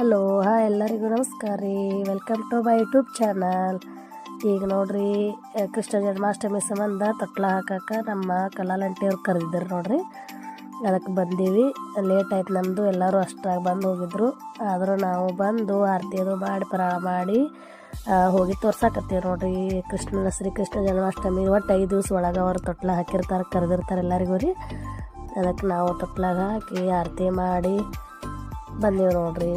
Hello, ಹಾ, ಎಲ್ಲರಿಗೂ ನಮಸ್ಕಾರ ರೀ. Welcome to my YouTube channel ಈಗ ನೋಡ್ರಿ ಕೃಷ್ಣ ಜನ್ಮಾಷ್ಟಮಿ ಸಂಬಂಧ ತೊಟ್ಲ ಹಾಕಕ್ಕೆ ನಮ್ಮ ಕಲಾಲಂಟಿಯವ್ರು ಕರೆದಿದ್ದರು ನೋಡ್ರಿ. ಅದಕ್ಕೆ ಬಂದೀವಿ. ಲೇಟ್ ಆಯ್ತು ನಮ್ಮದು ಎಲ್ಲರೂ ಅಷ್ಟಾಗಿ ಬಂದು ಹೋಗಿದ್ರು. ಆದರೂ ನಾವು ಬಂದು ಆರತಿ ಅದು ಮಾಡಿ ಪ್ರಾಣ ಮಾಡಿ ಹೋಗಿ ತೋರ್ಸಾಕತ್ತೀವಿ ನೋಡ್ರಿ. ಕೃಷ್ಣನ ಶ್ರೀಕೃಷ್ಣ ಜನ್ಮಾಷ್ಟಮಿ ಒಟ್ಟು ಐದು ದಿವ್ಸ ಒಳಗೆ ಅವ್ರು ತೊಟ್ಲ ಹಾಕಿರ್ತಾರೆ, ಕರೆದಿರ್ತಾರೆ ಎಲ್ಲರಿಗೂ ರೀ. ಅದಕ್ಕೆ ನಾವು ತೊಟ್ಲಾಗ ಹಾಕಿ ಆರತಿ ಮಾಡಿ ಬಂದೀವಿ ನೋಡ್ರಿ.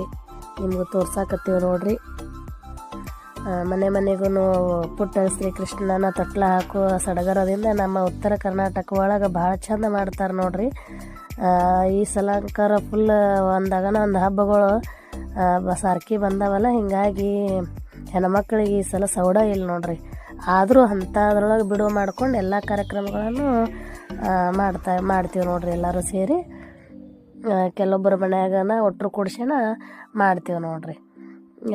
ನಿಮ್ಗೆ ತೋರ್ಸಾಕತ್ತೀವಿ ನೋಡ್ರಿ. ಮನೆ ಮನೆಗೂ ಪುಟ್ಟ ಶ್ರೀಕೃಷ್ಣನ ತೊಟ್ಲ ಹಾಕೋ ಸಡಗರದಿಂದ ನಮ್ಮ ಉತ್ತರ ಕರ್ನಾಟಕ ಒಳಗೆ ಭಾಳ ಚಂದ ಮಾಡ್ತಾರೆ ನೋಡ್ರಿ. ಈ ಸಲಂಕಾರ ಫುಲ್ ಒಂದಾಗನ ಒಂದು ಹಬ್ಬಗಳು ಸಾರ್ಕಿ ಬಂದವಲ್ಲ, ಹೀಗಾಗಿ ಹೆಣ್ಮಕ್ಳಿಗೆ ಈ ಸಲ ಸೌಡ ಇಲ್ಲ ನೋಡ್ರಿ. ಆದರೂ ಅಂಥದ್ರೊಳಗೆ ಬಿಡುವು ಮಾಡ್ಕೊಂಡು ಎಲ್ಲ ಕಾರ್ಯಕ್ರಮಗಳನ್ನು ಮಾಡ್ತಾ, ಮಾಡ್ತೀವಿ ನೋಡ್ರಿ ಎಲ್ಲರೂ ಸೇರಿ. ಕೆಲವೊಬ್ಬರ ಮನ್ಯಾಗನ ಒಟ್ಟರು ಕೂಡ್ಸೇನ ಮಾಡ್ತೀವಿ ನೋಡ್ರಿ.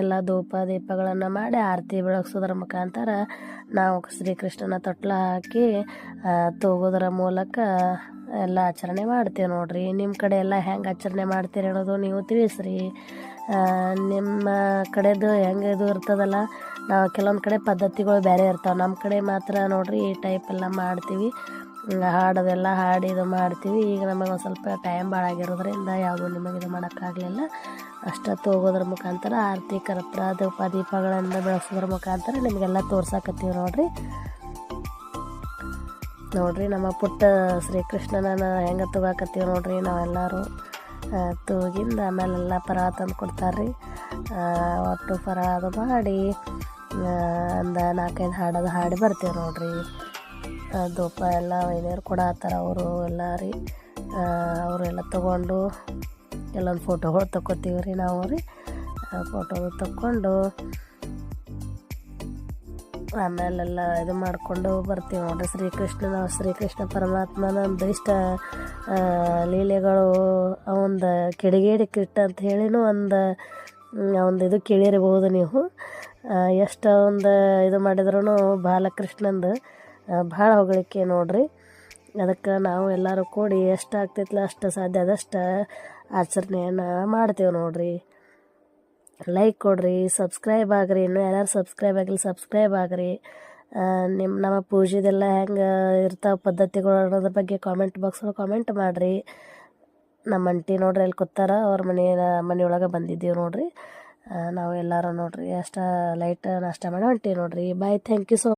ಎಲ್ಲ ಧೂಪ ದೀಪಗಳನ್ನು ಮಾಡಿ ಆರತಿ ಬೆಳಗ್ಸೋದ್ರ ಮುಖಾಂತರ ನಾವು ಶ್ರೀಕೃಷ್ಣನ ತೊಟ್ಲ ಹಾಕಿ ತೂಗೋದ್ರ ಮೂಲಕ ಎಲ್ಲ ಆಚರಣೆ ಮಾಡ್ತೀವಿ ನೋಡ್ರಿ. ನಿಮ್ಮ ಕಡೆ ಎಲ್ಲ ಹೆಂಗೆ ಆಚರಣೆ ಮಾಡ್ತೀರಿ ಅನ್ನೋದು ನೀವು ತಿಳಿಸ್ರಿ. ನಿಮ್ಮ ಕಡೆದು ಹೆಂಗೆ ಇದು ಇರ್ತದಲ್ಲ, ನಾವು ಕೆಲವೊಂದು ಕಡೆ ಪದ್ಧತಿಗಳು ಬೇರೆ ಇರ್ತಾವೆ. ನಮ್ಮ ಕಡೆ ಮಾತ್ರ ನೋಡ್ರಿ ಈ ಟೈಪ್ ಎಲ್ಲ ಮಾಡ್ತೀವಿ. ಹಾಡೋದೆಲ್ಲ ಹಾಡಿ ಇದು ಮಾಡ್ತೀವಿ. ಈಗ ನಮಗೆ ಒಂದು ಸ್ವಲ್ಪ ಟೈಮ್ ಭಾಳ ಆಗಿರೋದ್ರಿಂದ ಯಾವುದೂ ನಿಮಗೆ ಇದು ಮಾಡೋಕ್ಕಾಗಲಿಲ್ಲ ಅಷ್ಟೊತ್ತು ಹೋಗೋದ್ರ ಮುಖಾಂತರ ಆರತಿ ಕರ್ಪೂರ ದೀಪ ದೀಪಗಳನ್ನು ಬೆಳೆಸೋದ್ರ ಮುಖಾಂತರ ನಿಮಗೆಲ್ಲ ತೋರ್ಸಾಕತ್ತೀವಿ ನೋಡಿರಿ. ನೋಡಿರಿ ನಮ್ಮ ಪುಟ್ಟ ಶ್ರೀಕೃಷ್ಣನ ಹೆಂಗೆ ತೂಗಾಕತ್ತೀವಿ ನೋಡಿರಿ. ನಾವೆಲ್ಲರೂ ತೂಗಿಂದ ಆಮೇಲೆಲ್ಲ ಪರ ತಂದು ಕೊಡ್ತಾರೆ ರೀ ಒಟ್ಟು ಪರ ಅದು ಮಾಡಿ ಒಂದು ನಾಲ್ಕೈದು ಹಾಡೋದು ಹಾಡಿ ಬರ್ತೀವಿ ನೋಡ್ರಿ. ಧೂಪ ಎಲ್ಲ ವೈದ್ಯರು ಕೊಡತ್ತಾರ ಅವರು ಎಲ್ಲ ರೀ. ಅವರೆಲ್ಲ ತಗೊಂಡು ಎಲ್ಲೊಂದು ಫೋಟೋಗಳು ತಕ್ಕೋತೀವಿ ರೀ ನಾವು ರೀ. ಫೋಟೋಗಳು ತಕ್ಕೊಂಡು ಆಮೇಲೆಲ್ಲ ಇದು ಮಾಡಿಕೊಂಡು ಬರ್ತೀವಿ ನೋಡ್ರಿ. ಶ್ರೀಕೃಷ್ಣನ ಶ್ರೀಕೃಷ್ಣ ಪರಮಾತ್ಮನ ಇಷ್ಟ ಲೀಲೆಗಳು ಅವಂದು ಕಿಡಿಗೇಡಿ ಕಿಟ್ಟ ಅಂತ ಹೇಳಿನೂ ಒಂದು ಒಂದು ಇದು ಕೇಳಿರಬಹುದು ನೀವು. ಎಷ್ಟು ಒಂದು ಇದು ಮಾಡಿದ್ರೂ ಬಾಲಕೃಷ್ಣಂದು ಭಾಳ ಹೊಗಳಿಕೆ ನೋಡ್ರಿ. ಅದಕ್ಕೆ ನಾವು ಎಲ್ಲರೂ ಕೂಡಿ ಎಷ್ಟು ಆಗ್ತೈತಲ್ಲ ಅಷ್ಟು ಸಾಧ್ಯ ಆದಷ್ಟು ಆಚರಣೆಯನ್ನು ಮಾಡ್ತೀವಿ ನೋಡ್ರಿ. ಲೈಕ್ ಕೊಡ್ರಿ ಸಬ್ಸ್ಕ್ರೈಬ್ ಆಗ್ರಿ. ಇನ್ನೂ ಯಾರ್ಯಾರು ಸಬ್ಸ್ಕ್ರೈಬ್ ಆಗಿಲ್ಲ ಸಬ್ಸ್ಕ್ರೈಬ್ ಆಗ್ರಿ. ನಿಮ್ಮ ನಮ್ಮ ಪೂಜೆದೆಲ್ಲ ಹೆಂಗೆ ಇರ್ತಾವೆ ಪದ್ಧತಿಗಳು ಅನ್ನೋದ್ರ ಬಗ್ಗೆ ಕಾಮೆಂಟ್ ಬಾಕ್ಸ್ ಒಳಗೆ ಕಾಮೆಂಟ್ ಮಾಡಿರಿ. ನಮ್ಮ ಅಂಟಿ ನೋಡ್ರಿ ಅಲ್ಲಿ ಕೂತಾರ, ಅವ್ರ ಮನೆ, ಮನೆಯೊಳಗೆ ಬಂದಿದ್ದೀವಿ ನೋಡ್ರಿ. ನಾವು ಎಲ್ಲರೂ ನೋಡ್ರಿ, ಅಷ್ಟ ಲೈಟ್ ನಾಷ್ಟ ಮಾಡಿ ಅಂಟಿ ನೋಡ್ರಿ. Bye thank you so